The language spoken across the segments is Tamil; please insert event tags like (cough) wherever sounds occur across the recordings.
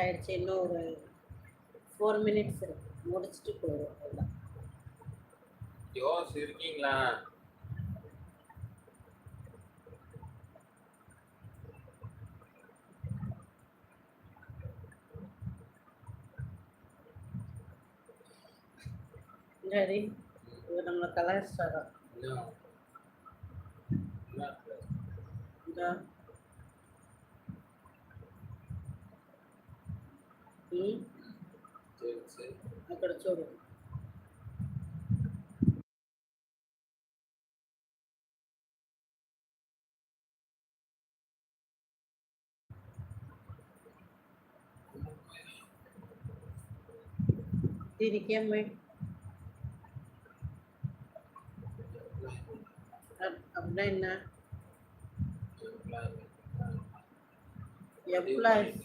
ஆயிடுச்சு. இன்னும் ஒரு ஃபோர் மினிட்ஸ் இருக்கு. முடிச்சுட்டு போயிடும். அவ்வளோதான் யோஸ் இருக்கீங்களா? சரி இவர் நம்மளை கலாச்சாரம் అక్కడ చూడు దీనికి ఏం అప్పుడైనా ఎంప్లాయీస్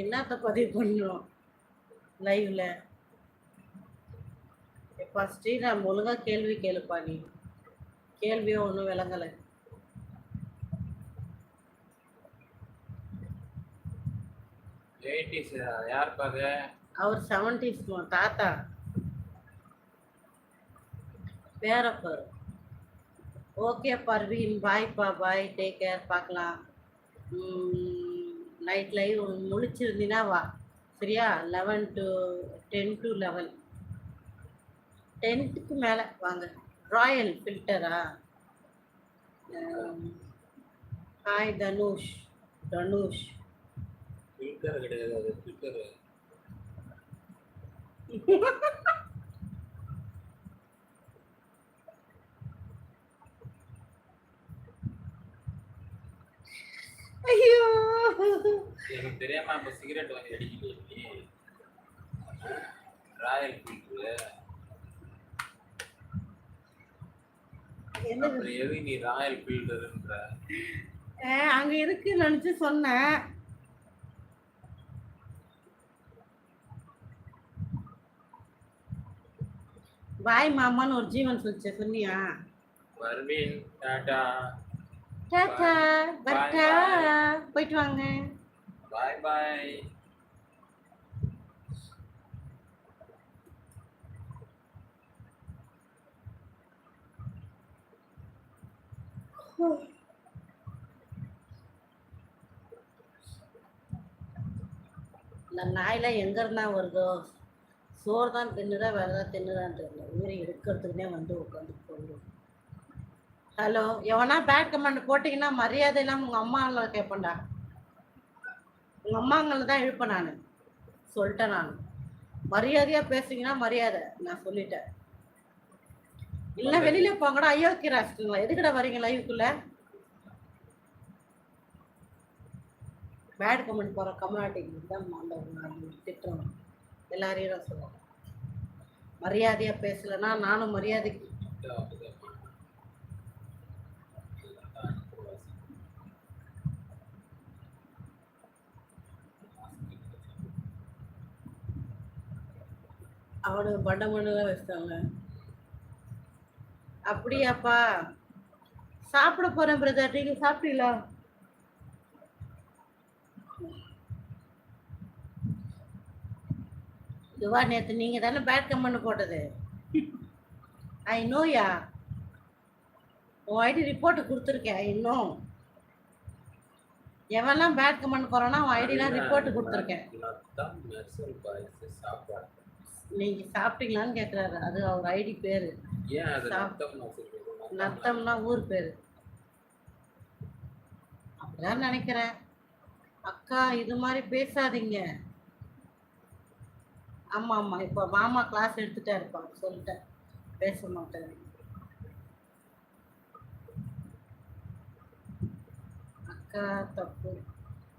என்னத்த பதிவு பண்ணணும் லைவ்ல எப்பா ஸ்ரீராம் ஒழுங்கா கேள்வி கேளுப்பா நீ. கேள்வியும் ஒன்றும் விளங்கலை. எயிட்டிஸ் யார் பாது அவர் செவன்டிஸ் தாத்தா? பேரப்பர் ஓகே பர்வீன். பாய்ப்பா பாய் டேக் கேர் பார்க்கலாம். நைட் லைவ் முழிச்சிருந்தீங்கன்னா வா. சரியா? Eleven to ten to eleven டென்த்துக்கு மேலே வாங்க. ராயல் ஃபில்டரா ஹாய் தனுஷ். தனுஷ். ஃபில்டர் கிடையாது அது ஃபில்டர் (laughs) ஐயோ. எனக்கு தெரியாம அப்ப சிகரெட் வாங்கி அடிக்கிட்டு ராயல் ஃபில்டர் என்ன அப்புறம் எது நீ ராயல் ஃபில்டர்ன்ற ஆ, அங்க இருக்குன்னு நினைச்சு சொன்னேன். பாய் மாமான்னு ஒரு ஜீவன் சொல்லிச்சு சொன்னியா? பர்வீன் டாடா. பட்டா Bye, போயிட்டு வாங்க. பாய் பாய். இந்த நாயெல்லாம் எங்க இருந்தா வருதோ? சோறு தான் தின்னுதா வேற ஏதாவது தின்னுதான்னு தெரியல. உயிரை எடுக்கிறதுக்குனே வந்து உட்காந்து போயிடும் ஹலோ எவனா பேட் கமெண்ட் போட்டிங்கன்னா மரியாதை இல்லாமல் உங்கள் அம்மாங்களை கேட்பேன்டா உங்கள் அம்மாங்களை தான் இழுப்பேன் நான். சொல்லிட்டேன் நான். மரியாதையாக பேசுனீங்கன்னா மரியாதை. நான் சொல்லிட்டேன். இல்லை வெளியில போங்கடா. அயோக்கிய ராஷ்டிரங்களா எதுக்குடா வரீங்க லைவுக்குள்ள பேட் கமெண்ட் போகிற கம்யூனிட்டிக்கு தான் அந்த திட்டம் எல்லாரையும் நான் சொல்லுவேன் மரியாதையாக பேசலைன்னா நானும் மரியாதைக்கு அவனுக்கு பண்ட மண்ணுலாம் வச்சிட்டாங்க அப்படியாப்பா. சாப்பிட போறேன் பிரதர் நீங்க சாப்பிட்டீங்களா? இதுவா நேத்து நீங்க தானே பேட் கமெண்ட் போட்டது. ஐ நோயா உன் ஐடி ரிப்போர்ட் கொடுத்துருக்கேன் இன்னும் எவன்லாம் பேட் கமெண்ட் போறானோ அவன் ஐடிலாம் ரிப்போர்ட் கொடுத்துருக்கேன். நீங்க சாப்பிட்டீங்களான்னு கேக்குறாரு. அது அவர் ஐடி பேரு. நத்தம்னா ஊர் பேரு. அப்படிதான் நினைக்கிறேன். அக்கா இது மாதிரி பேசாதீங்க. ஆமா ஆமா. இப்போ மாமா கிளாஸ் எடுத்துட்டா இருப்பாங்க சொல்லிட்டேன் பேச மாட்டேன் அக்கா தப்பு.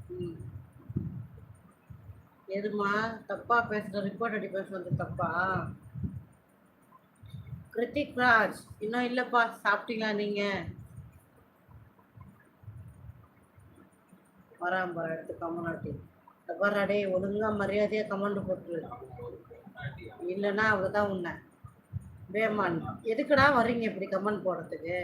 ம். எதுமா தப்பா பேசுற ரிப்போர்ட் அடி பேசுறது தப்பா? கிருத்திக் ராஜ் இன்னும் இல்லப்பா சாப்பிட்டீங்களா நீங்க? வராம பாரு எடுத்து கமலாட்டி பாரு டேய் ஒழுங்கா மரியாதையா கமெண்ட் போட்டுரு. இல்லைன்னா அவதான் உன்னை. வேமான் எதுக்குடா வர்றீங்க இப்படி கமெண்ட் போடுறதுக்கு?